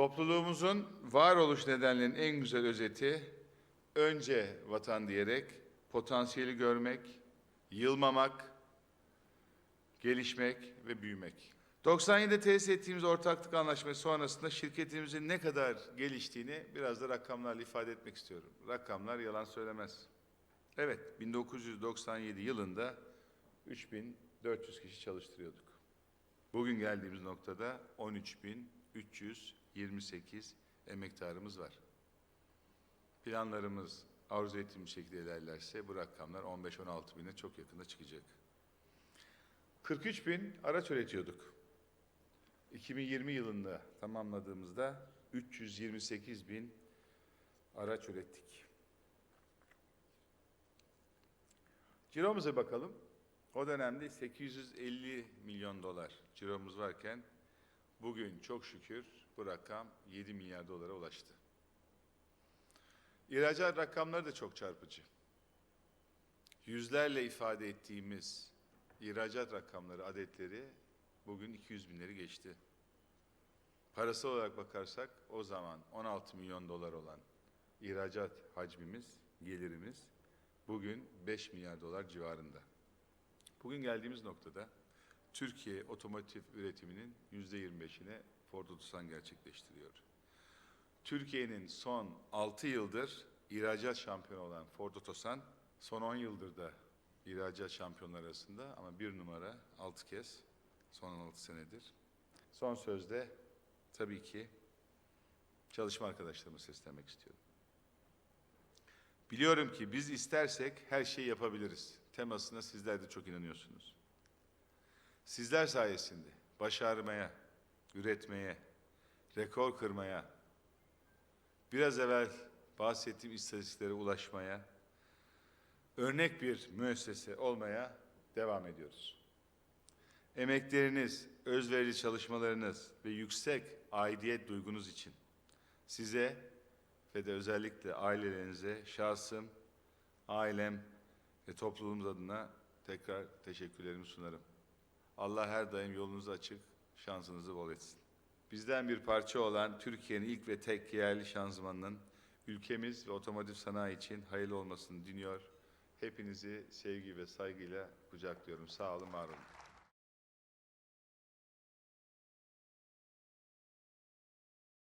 Topluluğumuzun varoluş nedenlerinin en güzel özeti önce vatan diyerek potansiyeli görmek, yılmamak, gelişmek ve büyümek. 97'de tesis ettiğimiz ortaklık anlaşması sonrasında şirketimizin ne kadar geliştiğini biraz da rakamlarla ifade etmek istiyorum. Rakamlar yalan söylemez. Evet, 1997 yılında 3400 kişi çalıştırıyorduk. Bugün geldiğimiz noktada 13.328 emektarımız var. Planlarımız arzu ettiğimiz şekilde ilerlerse bu rakamlar 15-16 bine çok yakında çıkacak. 43 bin araç üretiyorduk. 2020 yılında tamamladığımızda 328 bin araç ürettik. Ciromuza bakalım. O dönemde 850 milyon dolar ciromuz varken bugün çok şükür bu rakam 7 milyar dolara ulaştı. İhracat rakamları da çok çarpıcı. Yüzlerle ifade ettiğimiz ihracat rakamları, adetleri bugün 200 binleri geçti. Parası olarak bakarsak o zaman 16 milyon dolar olan ihracat hacmimiz, gelirimiz bugün 5 milyar dolar civarında. Bugün geldiğimiz noktada Türkiye otomotiv üretiminin yüzde 25'ine Ford Otosan gerçekleştiriyor. Türkiye'nin son 6 yıldır ihracat şampiyonu olan Ford Otosan, son 10 yıldır da ihracat şampiyonları arasında ama bir numara 6 kez, son 16 senedir. Son sözde tabii ki çalışma arkadaşlarıma seslenmek istiyorum. Biliyorum ki biz istersek her şeyi yapabiliriz. Temasına sizler de çok inanıyorsunuz. Sizler sayesinde başarmaya, üretmeye, rekor kırmaya, biraz evvel bahsettiğim istatistiklere ulaşmaya, örnek bir müessese olmaya devam ediyoruz. Emekleriniz, özverili çalışmalarınız ve yüksek aidiyet duygunuz için size ve de özellikle ailelerinize, şahsım, ailem ve topluluğumuz adına tekrar teşekkürlerimi sunarım. Allah her daim yolunuzu açık, şansınızı bol etsin. Bizden bir parça olan Türkiye'nin ilk ve tek yerli şanzımanının ülkemiz ve otomotiv sanayi için hayırlı olmasını diliyor. Hepinizi sevgi ve saygıyla kucaklıyorum. Sağ olun, var olun.